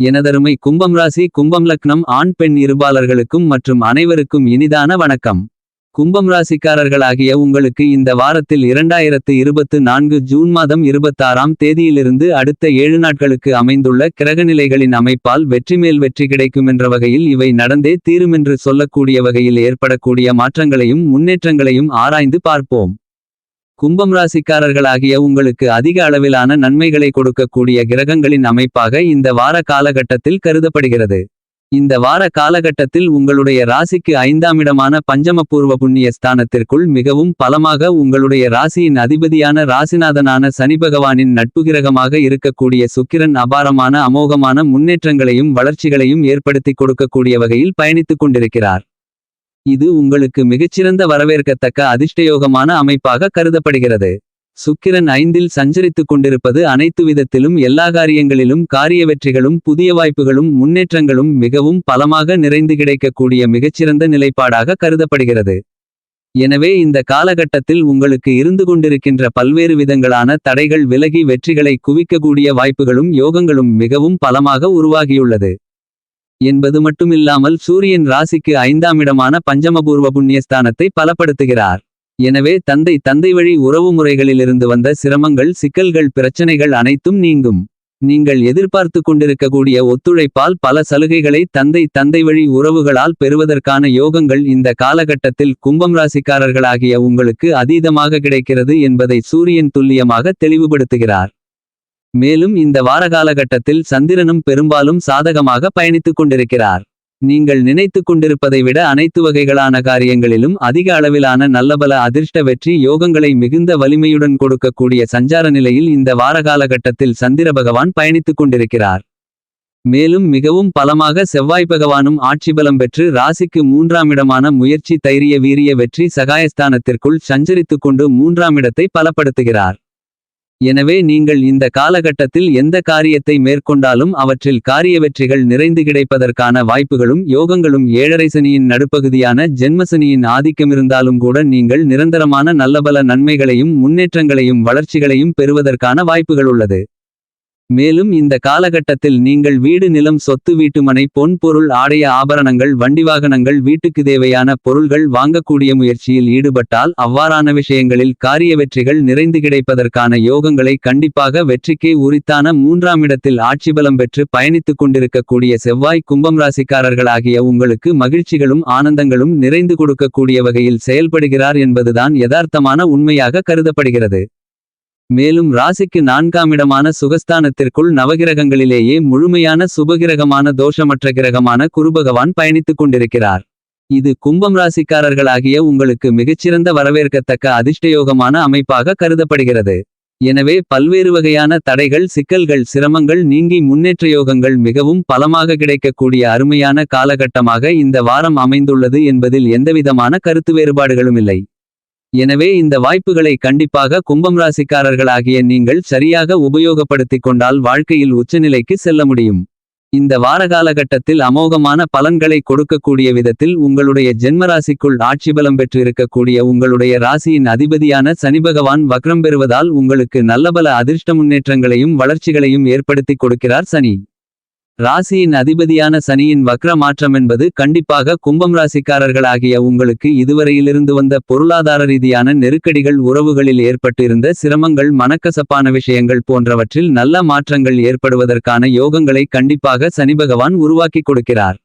எனதருமை கும்பம் ராசி கும்பம் லக்னம் ஆண் பெண் இருபாலர்களுக்கும் மற்றும் அனைவருக்கும் இனிதான வணக்கம். கும்பம் ராசிக்காரர்களாகிய உங்களுக்கு இந்த வாரத்தில் இரண்டாயிரத்து இருபத்து நான்கு ஜூன் மாதம் இருபத்தாறாம் தேதியிலிருந்து அடுத்த ஏழு நாட்களுக்கு அமைந்துள்ள கிரகநிலைகளின் அமைப்பால் வெற்றி மேல் வெற்றி கிடைக்குமென்ற வகையில் இவை நடந்தே தீருமென்று சொல்லக்கூடிய வகையில் ஏற்படக்கூடிய மாற்றங்களையும் முன்னேற்றங்களையும் ஆராய்ந்து பார்ப்போம். கும்பம் ராசிக்காரர்களாகிய உங்களுக்கு அதிக அளவிலான நன்மைகளை கொடுக்கக்கூடிய கிரகங்களின் அமைப்பாக இந்த வார காலகட்டத்தில் கருதப்படுகிறது. இந்த வார காலகட்டத்தில் உங்களுடைய ராசிக்கு ஐந்தாம் இடமான பஞ்சமபூர்வ புண்ணிய ஸ்தானத்திற்குள் மிகவும் பலமாக உங்களுடைய ராசியின் அதிபதியான ராசிநாதனான சனி பகவானின் நட்பு கிரகமாக இருக்கக்கூடிய சுக்கிரன் அபாரமான அமோகமான முன்னேற்றங்களையும் வளர்ச்சிகளையும் ஏற்படுத்தி கொடுக்கக்கூடிய வகையில் பயணித்துக் கொண்டிருக்கிறார். இது உங்களுக்கு மிகச்சிறந்த வரவேற்கத்தக்க அதிர்ஷ்டயோகமான அமைப்பாக கருதப்படுகிறது. சுக்கிரன் ஐந்தில் சஞ்சரித்துக் கொண்டிருப்பது அனைத்து விதத்திலும் எல்லா காரியங்களிலும் காரிய வெற்றிகளும் புதிய வாய்ப்புகளும் முன்னேற்றங்களும் மிகவும் பலமாக நிறைந்து கிடைக்கக்கூடிய மிகச்சிறந்த நிலைப்பாடாக கருதப்படுகிறது. எனவே இந்த காலகட்டத்தில் உங்களுக்கு இருந்து கொண்டிருக்கின்ற பல்வேறு விதங்களான தடைகள் விலகி வெற்றிகளை குவிக்கக்கூடிய வாய்ப்புகளும் யோகங்களும் மிகவும் பலமாக உருவாகியுள்ளது. என்பது மட்டுமில்லாமல் சூரியன் ராசிக்கு ஐந்தாம் இடமான பஞ்சமபூர்வ புண்ணியஸ்தானத்தை பலப்படுத்துகிறார். எனவே தந்தை தந்தை வழி உறவு முறைகளிலிருந்து வந்த சிரமங்கள் சிக்கல்கள் பிரச்சனைகள் அனைத்தும் நீங்கும். நீங்கள் எதிர்பார்த்து கொண்டிருக்கக்கூடிய ஒத்துழைப்பால் பல சலுகைகளை தந்தை தந்தை வழி உறவுகளால் பெறுவதற்கான யோகங்கள் இந்த காலகட்டத்தில் கும்பம் ராசிக்காரர்களாகிய உங்களுக்கு அதீதமாக கிடைக்கிறது என்பதை சூரியன் துல்லியமாக தெளிவுபடுத்துகிறார். மேலும் இந்த வார காலகட்டத்தில் சந்திரனும் பெரும்பாலும் சாதகமாக பயணித்துக் கொண்டிருக்கிறார். நீங்கள் நினைத்துக் கொண்டிருப்பதை விட அனைத்து வகைகளான காரியங்களிலும் அதிக அளவிலான நல்லபல அதிர்ஷ்ட வெற்றி யோகங்களை மிகுந்த வலிமையுடன் கொடுக்கக்கூடிய சஞ்சார நிலையில் இந்த வார காலகட்டத்தில் சந்திர பகவான் பயணித்துக் கொண்டிருக்கிறார். மேலும் மிகவும் பலமாக செவ்வாய் பகவானும் ஆட்சி பலம் பெற்று ராசிக்கு மூன்றாம் இடமான முயற்சி தைரிய வீரிய வெற்றி சகாயஸ்தானத்திற்குள் சஞ்சரித்துக் கொண்டு மூன்றாம் இடத்தை பலப்படுத்துகிறார். எனவே நீங்கள் இந்த காலகட்டத்தில் எந்த காரியத்தை மேற்கொண்டாலும் அவற்றில் காரிய வெற்றிகள் நிறைந்து கிடைப்பதற்கான வாய்ப்புகளும் யோகங்களும் ஏழரை சனியின் நடுப்பகுதியான ஜென்மசனியின் ஆதிக்கமிருந்தாலும் கூட நீங்கள் நிரந்தரமான நல்லபல நன்மைகளையும் முன்னேற்றங்களையும் வளர்ச்சிகளையும் பெறுவதற்கான வாய்ப்புகள் உள்ளது. மேலும் இந்த காலகட்டத்தில் நீங்கள் வீடு நிலம் சொத்து வீட்டுமனை பொன் பொருள் ஆடைய ஆபரணங்கள் வண்டி வாகனங்கள் வீட்டுக்கு தேவையான பொருள்கள் வாங்கக்கூடிய முயற்சியில் ஈடுபட்டால் அவ்வாறான விஷயங்களில் காரிய வெற்றிகள் நிறைந்து கிடைப்பதற்கான யோகங்களை கண்டிப்பாக வெற்றிக்கே உரித்தான மூன்றாம் இடத்தில் ஆட்சிபலம் பெற்று பயணித்துக் கொண்டிருக்கக்கூடிய செவ்வாய் கும்பம் ராசிக்காரர்களாகிய உங்களுக்கு மகிழ்ச்சிகளும் ஆனந்தங்களும் நிறைந்து கொடுக்கக்கூடிய வகையில் செயல்படுகிறார் என்பதுதான் யதார்த்தமான உண்மையாக கருதப்படுகிறது. மேலும் ராசிக்கு நான்காம் இடமான சுகஸ்தானத்திற்குள் நவகிரகங்களிலேயே முழுமையான சுபகிரகமான தோஷமற்ற கிரகமான குருபகவான் பயணித்துக் கொண்டிருக்கிறார். இது கும்பம் ராசிக்காரர்களாகிய உங்களுக்கு மிகச்சிறந்த வரவேற்கத்தக்க அதிர்ஷ்டயோகமான அமைப்பாக கருதப்படுகிறது. எனவே பல்வேறு வகையான தடைகள் சிக்கல்கள் சிரமங்கள் நீங்கி முன்னேற்ற யோகங்கள் மிகவும் பலமாக கிடைக்கக்கூடிய அருமையான காலகட்டமாக இந்த வாரம் அமைந்துள்ளது என்பதில் எந்தவிதமான கருத்து வேறுபாடுகளும் இல்லை எனவே இந்த வாய்ப்புகளை கண்டிப்பாக கும்பம் ராசிக்காரர்களாகிய நீங்கள் சரியாக உபயோகப்படுத்திக் கொண்டால் வாழ்க்கையில் உச்சநிலைக்கு செல்ல முடியும். இந்த வார காலகட்டத்தில் அமோகமான பலன்களை கொடுக்கக்கூடிய விதத்தில் உங்களுடைய ஜென்மராசிக்குள் ஆட்சிபலம் பெற்றிருக்கக்கூடிய உங்களுடைய ராசியின் அதிபதியான சனிபகவான் வக்ரம் பெறுவதால் உங்களுக்கு நல்லபல அதிர்ஷ்ட முன்னேற்றங்களையும் வளர்ச்சிகளையும் ஏற்படுத்தி கொடுக்கிறார் சனி. ராசியின் அதிபதியான சனியின் வக்ர மாற்றம் என்பது கண்டிப்பாக கும்பம் ராசிக்காரர்களாகிய உங்களுக்கு இதுவரையிலிருந்து வந்த பொருளாதார ரீதியான நெருக்கடிகள் உறவுகளில் ஏற்பட்டிருந்த சிரமங்கள் மனக்கசப்பான விஷயங்கள் போன்றவற்றில் நல்ல மாற்றங்கள் ஏற்படுவதற்கான யோகங்களை கண்டிப்பாக சனி பகவான் உருவாக்கி கொடுக்கிறார்.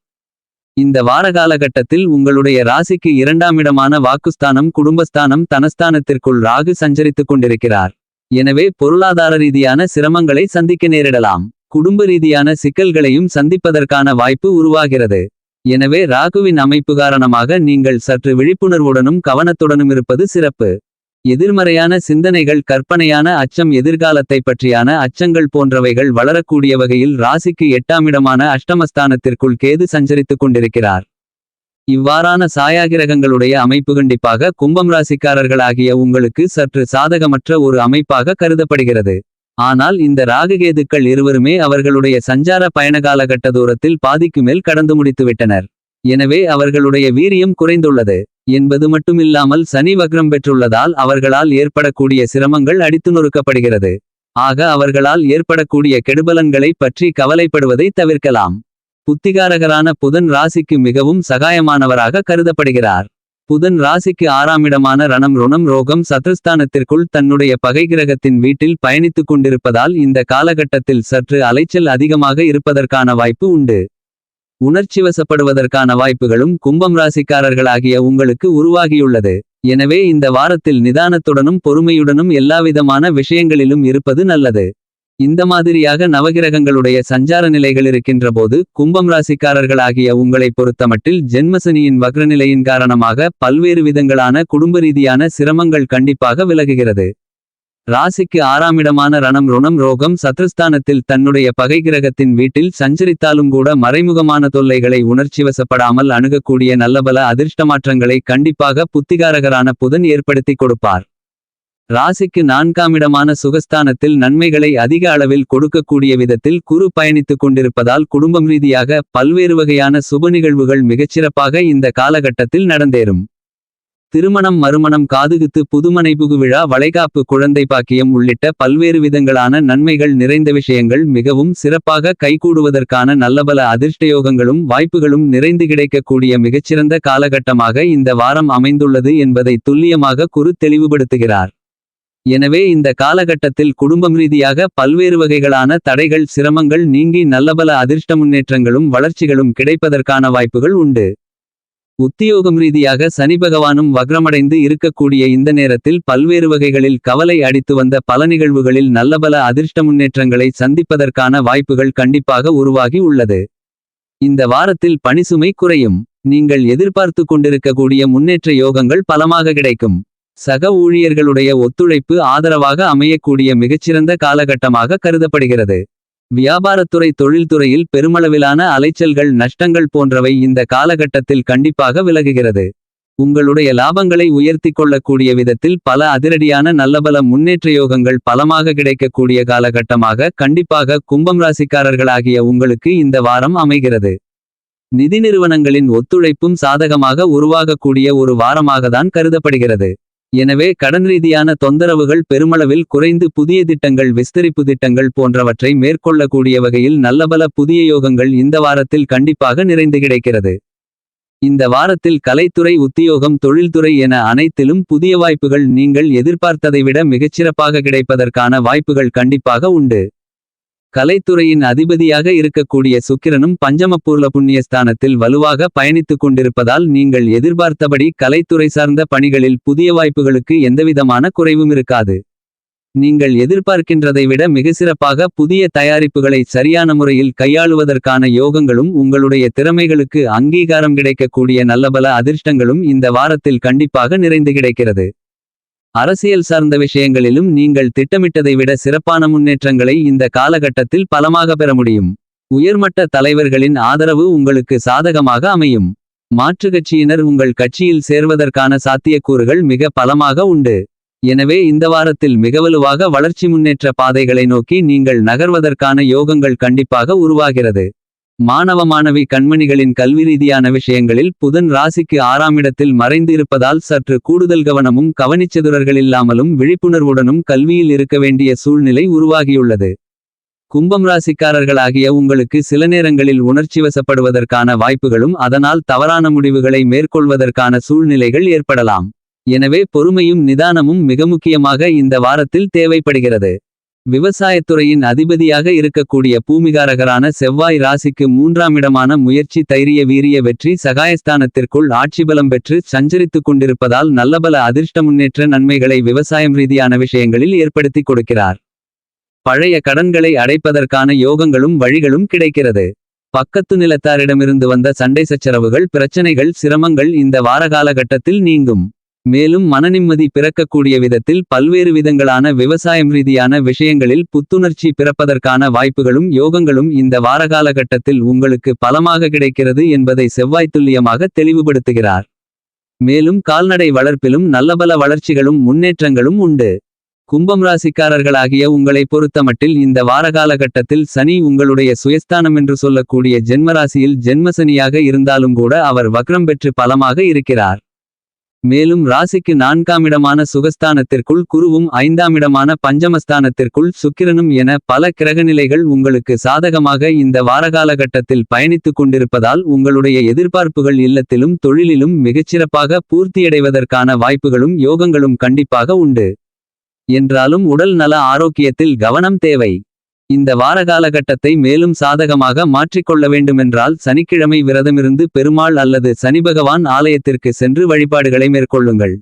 இந்த வார காலகட்டத்தில் உங்களுடைய ராசிக்கு இரண்டாம் இடமான வாக்குஸ்தானம் குடும்பஸ்தானம் தனஸ்தானத்திற்குள் ராகு சஞ்சரித்துக் கொண்டிருக்கிறார். எனவே பொருளாதார ரீதியான சிரமங்களை சந்திக்க நேரிடலாம். குடும்ப ரீதியான சிக்கல்களையும் சந்திப்பதற்கான வாய்ப்பு உருவாகிறது. எனவே ராகுவின் அமைப்பு காரணமாக நீங்கள் சற்று விழிப்புணர்வுடனும் கவனத்துடனும் இருப்பது சிறப்பு. எதிர்மறையான சிந்தனைகள் கற்பனையான அச்சம் எதிர்காலத்தை பற்றியான அச்சங்கள் போன்றவைகள் வளரக்கூடிய வகையில் ராசிக்கு எட்டாம் இடமான அஷ்டமஸ்தானத்திற்குள் கேது சஞ்சரித்துக் கொண்டிருக்கிறார். இவ்வாறான சாயாகிரகங்களுடைய அமைப்பு கண்டிப்பாக கும்பம் ராசிக்காரர்களாகிய உங்களுக்கு சற்று சாதகமற்ற ஒரு அமைப்பாக கருதப்படுகிறது. ஆனால் இந்த ராககேதுக்கள் இருவருமே அவர்களுடைய சஞ்சார பயணகால கட்ட தூரத்தில் பாதிக்கு மேல் கடந்து முடித்துவிட்டனர். எனவே அவர்களுடைய வீரியம் குறைந்துள்ளது. என்பது மட்டுமில்லாமல் சனி வக்ரம் பெற்றுள்ளதால் அவர்களால் ஏற்படக்கூடிய சிரமங்கள் அடித்து நொறுக்கப்படுகிறது. ஆக அவர்களால் ஏற்படக்கூடிய கெடுபலன்களை பற்றி கவலைப்படுவதை தவிர்க்கலாம். புத்திகாரகரான புதன் ராசிக்கு மிகவும் சகாயமானவராக கருதப்படுகிறார். புதன் ராசிக்கு ஆறாமிடமான ரணம் ருணம் ரோகம் சத்ருஸ்தானத்திற்குள் தன்னுடைய பகை கிரகத்தின் வீட்டில் பயணித்துக் கொண்டிருப்பதால் இந்த காலகட்டத்தில் சற்று அலைச்சல் அதிகமாக இருப்பதற்கான வாய்ப்பு உண்டு. உணர்ச்சிவசப்படுவதற்கான வாய்ப்புகளும் கும்பம் ராசிக்காரர்களாகிய உங்களுக்கு உருவாகியுள்ளது. எனவே இந்த வாரத்தில் நிதானத்துடனும் பொறுமையுடனும் எல்லாவிதமான விஷயங்களிலும் இருப்பது நல்லது. இந்த மாதிரியாக நவகிரகங்களுடைய சஞ்சார நிலைகள் இருக்கின்றபோது கும்பம் ராசிக்காரர்களாகிய உங்களை பொறுத்தமட்டில் ஜென்மசனியின் வக்ரநிலையின் காரணமாக பல்வேறு விதங்களான குடும்ப ரீதியான சிரமங்கள் கண்டிப்பாக விலகுகிறது. ராசிக்கு ஆறாமிடமான ரணம் ருணம் ரோகம் சத்ருஸ்தானத்தில் தன்னுடைய பகை கிரகத்தின் வீட்டில் சஞ்சரித்தாலும் கூட மறைமுகமான தொல்லைகளை உணர்ச்சிவசப்படாமல் அணுகக்கூடிய நல்லபல அதிர்ஷ்டமாற்றங்களை கண்டிப்பாக புத்திகாரகரான புதன் ஏற்படுத்தி கொடுப்பார். ராசிக்கு நான்காமிடமான சுகஸ்தானத்தில் நன்மைகளை அதிக அளவில் கொடுக்கக்கூடிய விதத்தில் குரு பயணித்துக் கொண்டிருப்பதால் குடும்பம் ரீதியாக பல்வேறு வகையான சுப நிகழ்வுகள் மிகச்சிறப்பாக இந்த காலகட்டத்தில் நடந்தேறும். திருமணம் மறுமணம் காதுகுத்து புதுமனை புகுவிழா வளைகாப்பு குழந்தை பாக்கியம் உள்ளிட்ட பல்வேறு விதங்களான நன்மைகள் நிறைந்த விஷயங்கள் மிகவும் சிறப்பாக கைகூடுவதற்கான நல்லபல அதிர்ஷ்டயோகங்களும் வாய்ப்புகளும் நிறைந்து கிடைக்கக்கூடிய மிகச்சிறந்த காலகட்டமாக இந்த வாரம் அமைந்துள்ளது என்பதை துல்லியமாக குரு தெளிவுபடுத்துகிறார். எனவே இந்த காலகட்டத்தில் குடும்பம் ரீதியாக பல்வேறு வகைகளான தடைகள் சிரமங்கள் நீங்கி நல்லபல அதிர்ஷ்ட முன்னேற்றங்களும் வளர்ச்சிகளும் கிடைப்பதற்கான வாய்ப்புகள் உண்டு. உத்தியோகம் ரீதியாக சனி பகவானும் வக்ரமடைந்து இருக்கக்கூடிய இந்த நேரத்தில் பல்வேறு வகைகளில் கவலை அடித்து வந்த பல நிகழ்வுகளில் நல்லபல அதிர்ஷ்ட முன்னேற்றங்களை சந்திப்பதற்கான வாய்ப்புகள் கண்டிப்பாக உருவாகி உள்ளது. இந்த வாரத்தில் பணிசுமை குறையும். நீங்கள் எதிர்பார்த்து கொண்டிருக்கக்கூடிய முன்னேற்ற யோகங்கள் பலமாக கிடைக்கும். சக ஊழியர்களுடைய ஒத்துழைப்பு ஆதரவாக அமையக்கூடிய மிகச்சிறந்த காலகட்டமாக கருதப்படுகிறது. வியாபாரத்துறை தொழில்துறையில் பெருமளவிலான அலைச்சல்கள் நஷ்டங்கள் போன்றவை இந்த காலகட்டத்தில் கண்டிப்பாக விலகுகிறது. உங்களுடைய லாபங்களை உயர்த்திக் கொள்ளக்கூடிய விதத்தில் பல அதிரடியான நல்லபல முன்னேற்ற யோகங்கள் பலமாக கிடைக்கக்கூடிய காலகட்டமாக கண்டிப்பாக கும்பம் ராசிக்காரர்களாகிய உங்களுக்கு இந்த வாரம் அமைகிறது. நிதி நிறுவனங்களின் ஒத்துழைப்பும் சாதகமாக உருவாகக்கூடிய ஒரு வாரமாகத்தான் கருதப்படுகிறது. எனவே கடன் ரீதியான தொந்தரவுகள் பெருமளவில் குறைந்து புதிய திட்டங்கள் விஸ்தரிப்பு திட்டங்கள் போன்றவற்றை மேற்கொள்ளக்கூடிய வகையில் நல்லபல புதிய யோகங்கள் இந்த வாரத்தில் கண்டிப்பாக நிறைந்து கிடைக்கிறது. இந்த வாரத்தில் கலைத்துறை உத்தியோகம் தொழில்துறை என அனைத்திலும் புதிய வாய்ப்புகள் நீங்கள் எதிர்பார்த்ததை விட மிகச்சிறப்பாக கிடைப்பதற்கான வாய்ப்புகள் கண்டிப்பாக உண்டு. கலைத்துறையின் அதிபதியாக இருக்கக்கூடிய சுக்கிரனும் பஞ்சமபூர்ல புண்ணியஸ்தானத்தில் வலுவாக பயணித்துக் கொண்டிருப்பதால் நீங்கள் எதிர்பார்த்தபடி கலைத்துறை சார்ந்த பணிகளில் புதிய வாய்ப்புகளுக்கு எந்தவிதமான குறைவும் இருக்காது. நீங்கள் எதிர்பார்க்கின்றதை விட மிக சிறப்பாக புதிய தயாரிப்புகளை சரியான முறையில் கையாளுவதற்கான யோகங்களும் உங்களுடைய திறமைகளுக்கு அங்கீகாரம் கிடைக்கக்கூடிய நல்லபல அதிர்ஷ்டங்களும் இந்த வாரத்தில் கண்டிப்பாக நிறைந்து கிடைக்கிறது. அரசியல் சார்ந்த விஷயங்களிலும் நீங்கள் திட்டமிட்டதை விட சிறப்பான முன்னேற்றங்களை இந்த காலகட்டத்தில் பலமாக பெற முடியும். உயர்மட்ட தலைவர்களின் ஆதரவு உங்களுக்கு சாதகமாக அமையும். மாற்றுக் கட்சியினர் உங்கள் கட்சியில் சேர்வதற்கான சாத்தியக்கூறுகள் மிக பலமாக உண்டு. எனவே இந்த வாரத்தில் மிகவலுவாக வளர்ச்சி முன்னேற்ற பாதைகளை நோக்கி நீங்கள் நகர்வதற்கான யோகங்கள் கண்டிப்பாக உருவாகிறது. மாணவ மாணவி கண்மணிகளின் கல்வி ரீதியான விஷயங்களில் புதன் ராசிக்கு ஆறாம் இடத்தில் மறைந்து இருப்பதால் சற்று கூடுதல் கவனமும் கவனிச்சதுரர்களில்லாமலும் விழிப்புணர்வுடனும் கல்வியில் இருக்க வேண்டிய சூழ்நிலை உருவாகியுள்ளது. கும்பம் ராசிக்காரர்களாகிய உங்களுக்கு சில நேரங்களில் உணர்ச்சிவசப்படுவதற்கான வாய்ப்புகளும் அதனால் தவறான முடிவுகளை மேற்கொள்வதற்கான சூழ்நிலைகள் ஏற்படலாம். எனவே பொறுமையும் நிதானமும் மிக முக்கியமாக இந்த வாரத்தில் தேவைப்படுகிறது. விவசாயத்துறையின் அதிபதியாக இருக்கக்கூடிய பூமிகாரகரான செவ்வாய் ராசிக்கு மூன்றாம் இடமான முயற்சி தைரிய வீரிய வெற்றி சகாயஸ்தானத்திற்குள் ஆட்சிபலம் பெற்று சஞ்சரித்துக் கொண்டிருப்பதால் நல்லபல அதிர்ஷ்ட முன்னேற்ற நன்மைகளை விவசாயம் ரீதியான விஷயங்களில் ஏற்படுத்திக் கொடுக்கிறார். பழைய கடன்களை அடைப்பதற்கான யோகங்களும் வழிகளும் கிடைக்கிறது. பக்கத்து நிலத்தாரிடமிருந்து வந்த சண்டை சச்சரவுகள் பிரச்சனைகள் சிரமங்கள் இந்த வாரகாலகட்டத்தில் நீங்கும். மேலும் மனநிம்மதி பிறக்கக்கூடிய விதத்தில் பல்வேறு விதங்களான விவசாயம் ரீதியான விஷயங்களில் புத்துணர்ச்சி பிறப்பதற்கான வாய்ப்புகளும் யோகங்களும் இந்த வாரகாலகட்டத்தில் உங்களுக்கு பலமாக கிடைக்கிறது என்பதை செவ்வாய் துல்லியமாக தெளிவுபடுத்துகிறார். மேலும் கால்நடை வளர்ப்பிலும் நல்லபல வளர்ச்சிகளும் முன்னேற்றங்களும் உண்டு. கும்பம் ராசிக்காரர்களாகிய உங்களை பொறுத்தமட்டில் இந்த வாரகாலகட்டத்தில் சனி உங்களுடைய சுயஸ்தானம் என்று சொல்லக்கூடிய ஜென்மராசியில் ஜென்மசனியாக இருந்தாலும் கூட அவர் வக்ரம் பெற்று பலமாக இருக்கிறார். மேலும் ராசிக்கு நான்காமிடமான சுகஸ்தானத்திற்குள் குருவும் ஐந்தாமிடமான பஞ்சமஸ்தானத்திற்குள் சுக்கிரனும் என பல கிரகநிலைகள் உங்களுக்கு சாதகமாக இந்த வாரகாலகட்டத்தில் பயணித்துக் கொண்டிருப்பதால் உங்களுடைய எதிர்பார்ப்புகள் இல்லத்திலும் தொழிலிலும் மிகச்சிறப்பாக பூர்த்தியடைவதற்கான வாய்ப்புகளும் யோகங்களும் கண்டிப்பாக உண்டு. என்றாலும் உடல் நல ஆரோக்கியத்தில் கவனம் தேவை. இந்த வாரகாலகட்டத்தை மேலும் சாதகமாக மாற்றிக்கொள்ள வேண்டுமென்றால் சனிக்கிழமை விரதமிருந்து பெருமாள் அல்லது சனிபகவான் ஆலயத்திற்கு சென்று வழிபாடுகளை மேற்கொள்ளுங்கள்.